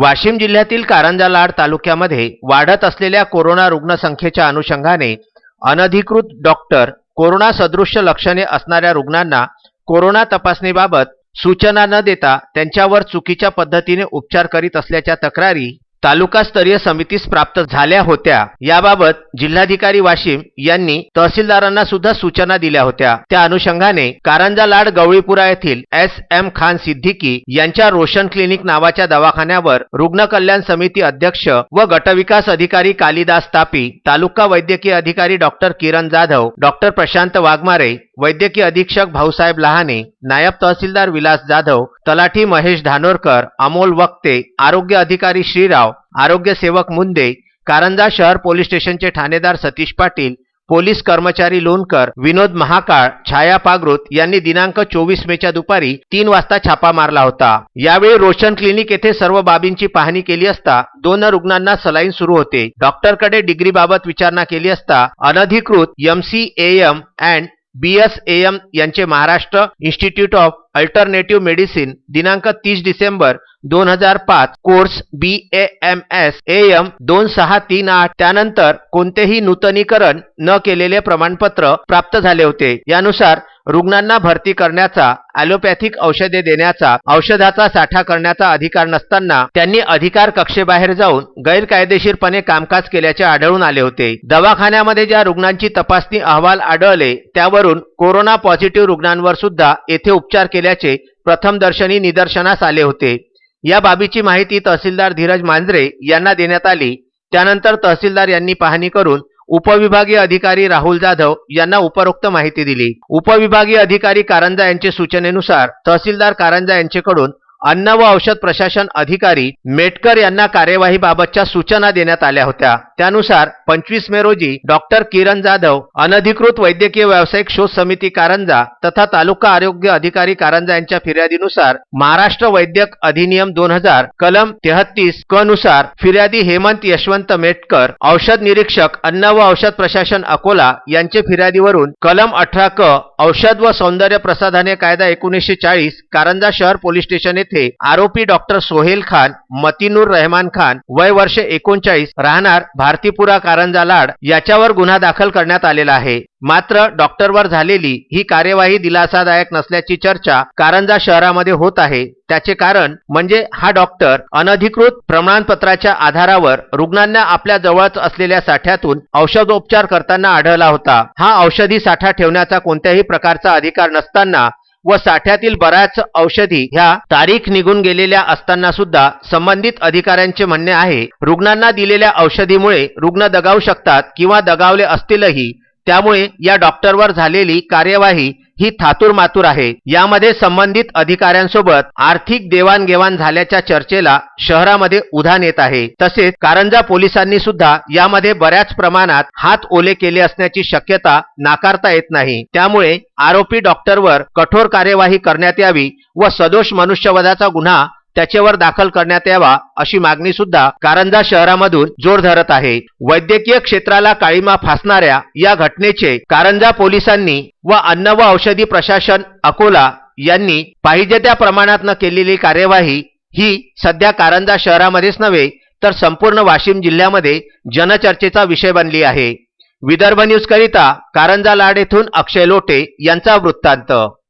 वाशिम जिल्ह्यातील कारंजा लाड तालुक्यामध्ये वाढत असलेल्या कोरोना रुग्णसंख्येच्या अनुषंगाने अनधिकृत डॉक्टर कोरोना सदृश्य लक्षणे असणाऱ्या रुग्णांना कोरोना तपासणीबाबत सूचना न देता त्यांच्यावर चुकीच्या पद्धतीने उपचार करीत असल्याच्या तक्रारी तालुकास्तरीय समितीस प्राप्त झाल्या होत्या. याबाबत जिल्हाधिकारी वाशिम यांनी तहसीलदारांना सुद्धा सूचना दिल्या होत्या. त्या अनुषंगाने कारंजा लाड गवळीपुरा येथील एस. एम. खान सिद्दीकी यांच्या रोशन क्लिनिक नावाच्या दवाखान्यावर रुग्ण कल्याण समिती अध्यक्ष व गटविकास अधिकारी कालिदास तापी तालुका वैद्यकीय अधिकारी डॉक्टर किरण जाधव डॉक्टर प्रशांत वाघमारे वैद्यकीय अधीक्षक भाऊसाहेब लहाने नायब तहसीलदार विलास जाधव तलाठी महेश धानोरकर अमोल वक्ते आरोग्य अधिकारी श्रीराव आरोग्य सेवक मुंदे कारंजा शहर पोलीस स्टेशनचे ठाणेदार सतीश पाटील पोलीस कर्मचारी लोणकर विनोद महाकाळ छाया पागृत यांनी दिनांक चोवीस मेच्या दुपारी तीन वाजता छापा मारला होता. यावेळी रोशन क्लिनिक येथे सर्व बाबींची पाहणी केली असता दोन रुग्णांना सलाईन सुरू होते. डॉक्टरकडे डिग्री बाबत विचारणा केली असता अनधिकृत M C M and B S AM यांचे Maharashtra institute of alternative medicine दिनांक तीस डिसेंबर दोन हजार पाच course B A M S A M दोन सहा तीन आठ त्यानंतर कोणतेही नूतनीकरण न केलेले प्रमाणपत्र प्राप्त झाले होते. यानुसार रुग्णांना भरती करण्याचा ॲलोपॅथिक औषधे देण्याचा औषधाचा साठा करण्याचा अधिकार नसताना त्यांनी अधिकार कक्षेबाहेर जाऊन गैरकायदेशीरपणे कामकाज केल्याचे आढळून आले होते. दवाखान्यामध्ये ज्या रुग्णांची तपासणी अहवाल आढळले त्यावरून कोरोना पॉझिटिव्ह रुग्णांवर सुद्धा येथे उपचार केल्याचे प्रथमदर्शनी निदर्शनास आले होते. या बाबीची माहिती तहसीलदार धीरज मांजरे यांना देण्यात आली. त्यानंतर तहसीलदार यांनी पाहणी करून उपविभागीय अधिकारी राहुल जाधव यांना उपरोक्त माहिती दिली. उपविभागीय अधिकारी कारंजा यांच्या सूचनेनुसार तहसीलदार कारंजा यांच्याकडून अन्न व औषध प्रशासन अधिकारी मेटकर यांना कार्यवाहीबाबतच्या सूचना देण्यात आल्या होत्या. त्यानुसार पंचवीस मे रोजी डॉक्टर किरण जाधव अनधिकृत वैद्यकीय व्यावसायिक शोध समिती कारंजा तथा तालुका आरोग्य अधिकारी कारंजा यांच्या फिर्यादीनुसार महाराष्ट्र वैद्यक अधिनियम दोन हजार कलम तेहतीस क नुसार फिर्यादी हेमंत यशवंत मेटकर औषध निरीक्षक अन्न व औषध प्रशासन अकोला यांचे फिर्यादीवरून कलम अठरा क औषध व सौंदर्य प्रसाधने कायदा एकोणीसशे चाळीस कारंजा शहर पोलीस स्टेशन येथे आरोपी डॉक्टर सोहेल खान मतिनूर रहमान खान वय वर्ष एकोणचाळीस राहणार भारतीपुरा कारंजा लाड याच्यावर गुन्हा दाखल करण्यात आलेला आहे. मात्र डॉक्टरवर झालेली ही कार्यवाही दिलासादायक नसल्याची चर्चा कारंजा शहरामध्ये होत आहे. त्याचे कारण म्हणजे हा डॉक्टर अनधिकृत प्रमाणपत्राच्या आधारावर रुग्णांना आपल्या जवळच असलेल्या साठ्यातून औषधोपचार करताना आढळला होता. हा औषधी साठा ठेवण्याचा कोणत्याही प्रकारचा अधिकार नसताना व साठ्यातील बऱ्याच औषधी ह्या तारीख निघून गेलेल्या असताना सुद्धा संबंधित अधिकाऱ्यांचे म्हणणे आहे रुग्णांना दिलेल्या औषधीमुळे रुग्ण दगावू शकतात किंवा दगावले असतीलही त्यामुळे या डॉक्टरवर झालेली कार्यवाही ही थातूर मातूर आहे. यामध्ये संबंधित अधिकाऱ्यांसोबत आर्थिक देवाणघेवाण झाल्याच्या चर्चेला शहरामध्ये उधाण येत आहे. तसेच कारंजा पोलिसांनी सुद्धा यामध्ये बऱ्याच प्रमाणात हात ओले केले असण्याची शक्यता नाकारता येत नाही. त्यामुळे आरोपी डॉक्टरवर कठोर कार्यवाही करण्यात यावी व सदोष मनुष्यवधाचा गुन्हा त्याच्यावर दाखल करण्यात यावा अशी मागणी सुद्धा कारंजा शहरामधून जोर धरत आहे. वैद्यकीय क्षेत्राला काळीमा फासणाऱ्या या घटनेचे कारंजा पोलिसांनी व अन्न व औषधी प्रशासन अकोला यांनी पाहिजे त्या प्रमाणात न केलेली कार्यवाही ही सध्या कारंजा शहरामध्येच नव्हे तर संपूर्ण वाशिम जिल्ह्यामध्ये जनचर्चेचा विषय बनली आहे. विदर्भ न्यूज करिता कारंजा लाड येथून अक्षय लोटे यांचा वृत्तांत.